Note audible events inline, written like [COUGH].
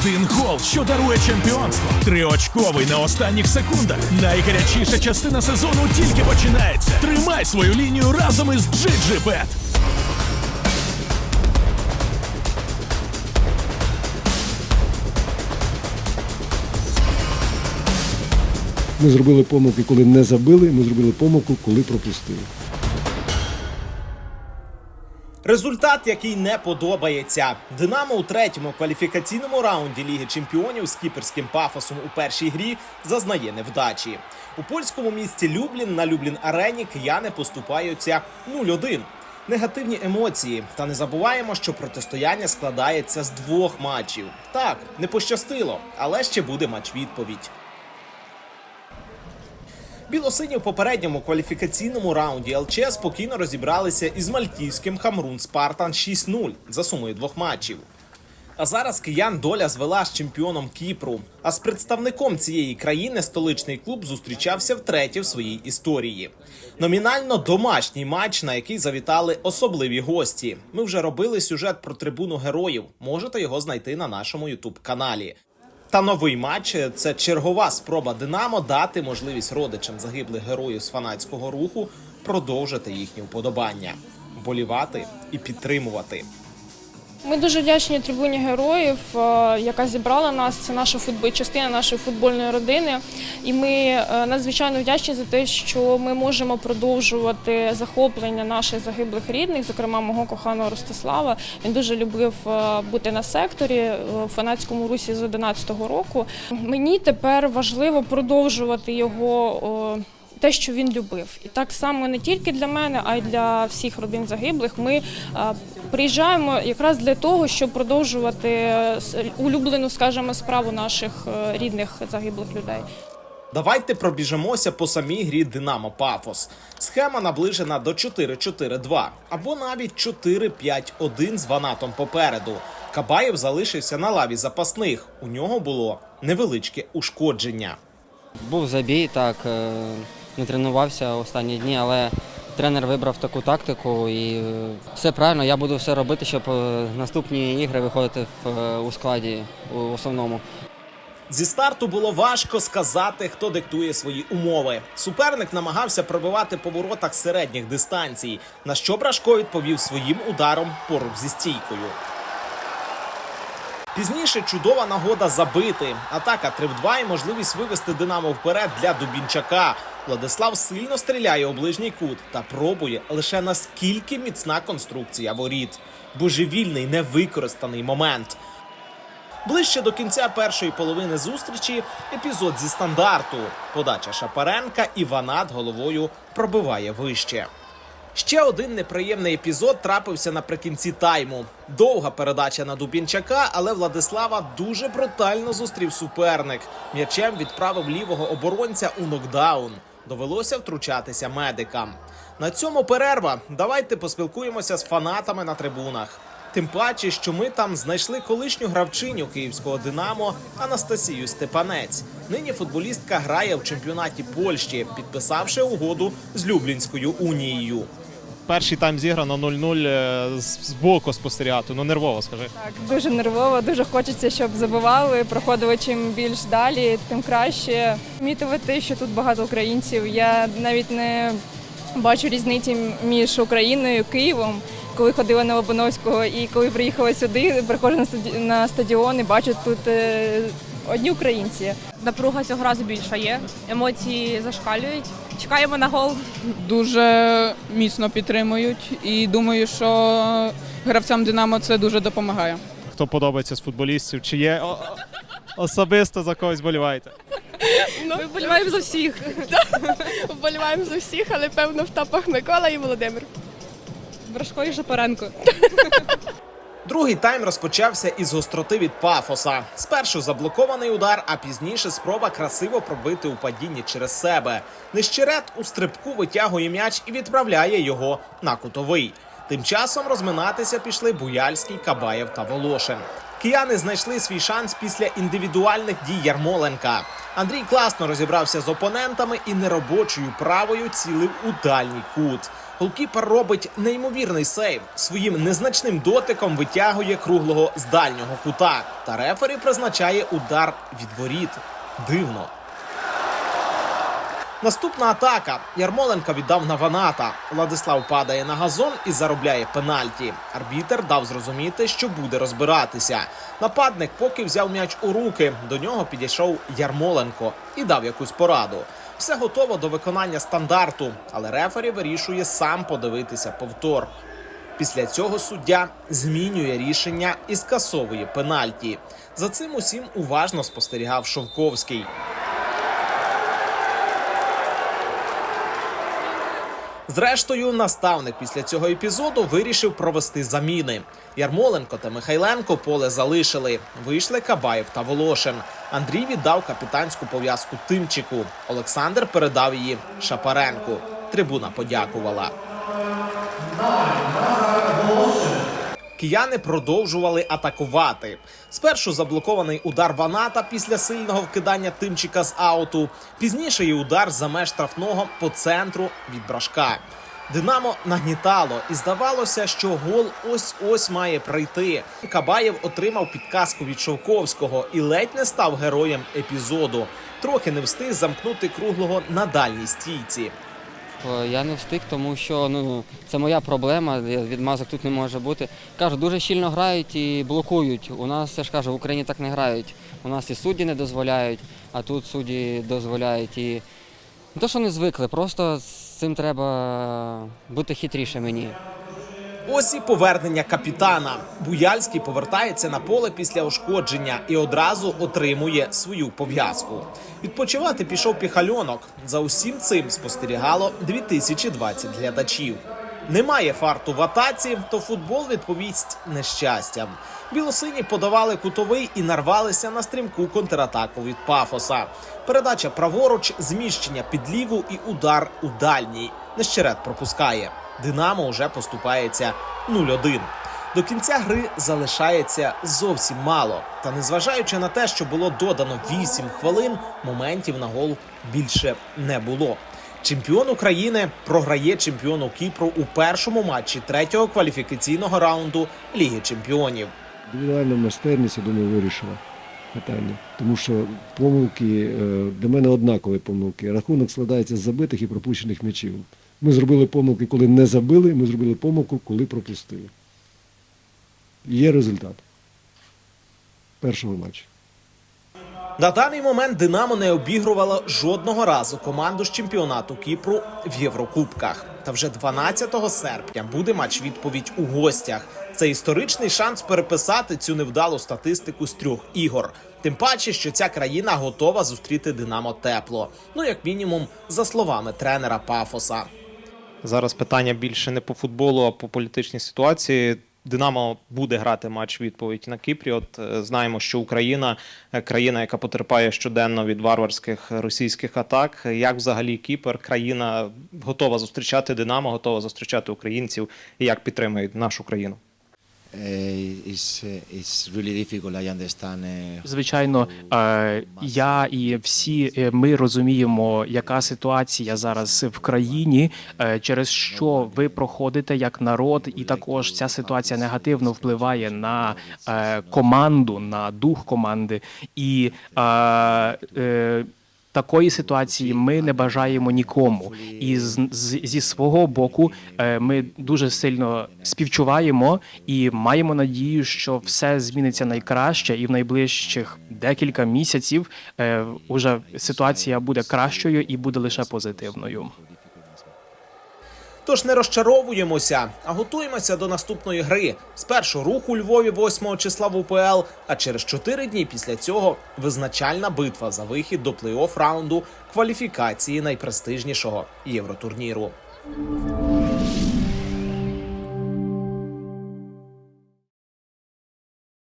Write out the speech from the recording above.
Один гол, що дарує чемпіонство. Триочковий на останніх секундах. Найгарячіша частина сезону тільки починається. Тримай свою лінію разом із GGBet. Ми зробили помилки, коли не забили. Ми зробили помилку, коли пропустили. Результат, який не подобається. Динамо у третьому кваліфікаційному раунді Ліги Чемпіонів з кіперським пафосом у першій грі зазнає невдачі. У польському місті Люблін на Люблін Арені кияни поступаються 0-1. Негативні емоції. Та не забуваємо, що протистояння складається з двох матчів. Так, не пощастило, але ще буде матч відповідь. Білосині в попередньому кваліфікаційному раунді ЛЧ спокійно розібралися із мальтівським Хамрун Спартан 6-0 за сумою двох матчів. А зараз киян доля звела з чемпіоном Кіпру. А з представником цієї країни столичний клуб зустрічався втретє в своїй історії. Номінально домашній матч, на який завітали особливі гості. Ми вже робили сюжет про трибуну героїв. Можете його знайти на нашому ютуб каналі. Та новий матч це чергова спроба Динамо дати можливість родичам загиблих героїв з фанатського руху продовжити їхні вподобання, болівати і підтримувати. Ми дуже вдячні трибуні героїв, е, яка зібрала нас. Це наша футбол, частина нашої футбольної родини. І ми е, надзвичайно вдячні за те, що ми можемо продовжувати захоплення наших загиблих рідних, зокрема мого коханого Ростислава. Він дуже любив е, бути на секторі в фанатському русі з 11-го року. Мені тепер важливо продовжувати його. те, що він любив, і так само не тільки для мене, а й для всіх родин загиблих. Ми приїжджаємо якраз для того, щоб продовжувати е, улюблену, скажімо, справу наших е, рідних загиблих людей. Давайте пробіжемося по самій грі Динамо Пафос. Схема наближена до 4-4-2 або навіть 4-5-1 з ванатом попереду. Кабаєв залишився на лаві запасних. У нього було невеличке ушкодження. Був забій, так, е, не тренувався останні дні, але тренер вибрав таку тактику і е, все правильно, я буду все робити, щоб е, наступні ігри виходити в, е, у складі у основному. Зі старту було важко сказати, хто диктує свої умови. Суперник намагався пробивати по воротах середніх дистанцій, на що Брашко відповів своїм ударом поруч зі стійкою. Пізніше чудова нагода забити. Атака 3 в 2 і можливість вивести Динамо вперед для Дубінчака. Владислав сильно стріляє у ближній кут та пробує лише наскільки міцна конструкція воріт. Божевільний невикористаний момент. Ближче до кінця першої половини зустрічі епізод зі стандарту. Подача Шапаренка і Ванат головою пробиває вище. Ще один неприємний епізод трапився наприкінці тайму. Довга передача на Дубінчака, але Владислава дуже брутально зустрів суперник. М'ячем відправив лівого оборонця у нокдаун. Довелося втручатися медикам. На цьому перерва. Давайте поспілкуємося з фанатами на трибунах. Тим паче, що ми там знайшли колишню гравчиню київського Динамо Анастасію Степанець. Нині футболістка грає в чемпіонаті Польщі, підписавши угоду з Люблінською унією. Перший тайм зіграно 0-0 е, з боку спостерігати. Ну нервово, скажи. Так, дуже нервово, дуже хочеться, щоб забивали, проходили чим більш далі, тим краще. Мітувати, що тут багато українців. Я навіть не бачу різниці між Україною і Києвом. Коли ходила на Лобановського і коли приїхала сюди, приходжу на стадіон і бачу тут е, одні українці. Напруга цього разу більша є. Емоції зашкалюють. Чекаємо на гол. дуже міцно підтримують і думаю, що гравцям Динамо це дуже допомагає. Хто подобається з футболістів? Чи є о- особисто за когось боліваєте? Ми вболіваємо за всіх. [LAUGHS] Вболіваємо за всіх, але певно в топах Микола і Володимир. Брашко і Шапаренко. [LAUGHS] Другий тайм розпочався із гостроти від пафоса. Спершу заблокований удар, а пізніше спроба красиво пробити у падінні через себе. Нещерет у стрибку витягує м'яч і відправляє його на кутовий. Тим часом розминатися пішли Буяльський, Кабаєв та Волошин. Кияни знайшли свій шанс після індивідуальних дій Ярмоленка. Андрій класно розібрався з опонентами і неробочою правою цілив у дальній кут. Голкіпер робить неймовірний сейв. Своїм незначним дотиком витягує круглого з дальнього кута. Та рефері призначає удар від воріт. Дивно. Наступна атака. Ярмоленка віддав на Ваната. Владислав падає на газон і заробляє пенальті. Арбітер дав зрозуміти, що буде розбиратися. Нападник поки взяв м'яч у руки. До нього підійшов Ярмоленко і дав якусь пораду. Все готово до виконання стандарту, але рефері вирішує сам подивитися повтор. Після цього суддя змінює рішення і скасовує пенальті. За цим усім уважно спостерігав Шовковський. Зрештою, наставник після цього епізоду вирішив провести заміни. Ярмоленко та Михайленко поле залишили. Вийшли Кабаєв та Волошин. Андрій віддав капітанську пов'язку Тимчику. Олександр передав її Шапаренку. Трибуна подякувала. Кияни продовжували атакувати. Спершу заблокований удар Ваната після сильного вкидання тимчика з ауту. Пізніше і удар за меж штрафного по центру від брашка. Динамо нагнітало, і здавалося, що гол ось ось має прийти. Кабаєв отримав підказку від Шовковського і ледь не став героєм епізоду. Трохи не встиг замкнути круглого на дальній стійці. Е, Я не встиг, тому що ну, це моя проблема, відмазок тут не може бути. Кажу, дуже щільно грають і блокують. У нас, я ж кажу, в Україні так не грають. У нас і судді не дозволяють, а тут судді дозволяють. І не то, що не звикли, просто з цим треба бути хитріше мені. Ось і повернення капітана. Буяльський повертається на поле після ушкодження і одразу отримує свою пов'язку. Відпочивати пішов піхальонок. За усім цим спостерігало 2020 глядачів. Немає фарту в атаці, то футбол відповість нещастям. Білосині подавали кутовий і нарвалися на стрімку контратаку від пафоса. Передача праворуч, зміщення під ліву і удар у дальній. Нещерет пропускає. Динамо вже поступається 0-1. До кінця гри залишається зовсім мало. Та незважаючи на те, що було додано 8 хвилин, моментів на гол більше не було. Чемпіон України програє чемпіону Кіпру у першому матчі третього кваліфікаційного раунду Ліги Чемпіонів. Індивідуальна майстерність, я думаю, вирішила питання. Тому що помилки е, для мене однакові помилки. Рахунок складається з забитих і пропущених м'ячів. Ми зробили помилки, коли не забили, ми зробили помилку, коли пропустили. Є результат першого матчу. На даний момент Динамо не обігрувало жодного разу команду з чемпіонату Кіпру в Єврокубках. Та вже 12 серпня буде матч відповідь у гостях. Це історичний шанс переписати цю невдалу статистику з трьох ігор. Тим паче, що ця країна готова зустріти Динамо тепло. Ну як мінімум, за словами тренера Пафоса. Зараз питання більше не по футболу, а по політичній ситуації. Динамо буде грати матч відповідь на Кіпрі. От е, знаємо, що Україна е, країна, яка потерпає щоденно від варварських російських атак. Як взагалі Кіпр, країна готова зустрічати Динамо, готова зустрічати українців і як підтримують нашу країну? Звичайно, е, я і всі е, ми розуміємо, яка ситуація зараз в країні, е, через що ви проходите як народ, і також ця ситуація негативно впливає на команду, на дух команди. І такої ситуації ми не бажаємо нікому. І з, з, зі свого боку е, ми дуже сильно співчуваємо і маємо надію, що все зміниться найкраще, і в найближчих декілька місяців е, уже ситуація буде кращою і буде лише позитивною. Тож не розчаровуємося, а готуємося до наступної гри. Спершу рух у Львові 8 числа в УПЛ, а через 4 дні після цього визначальна битва за вихід до плей-офф раунду кваліфікації найпрестижнішого євротурніру.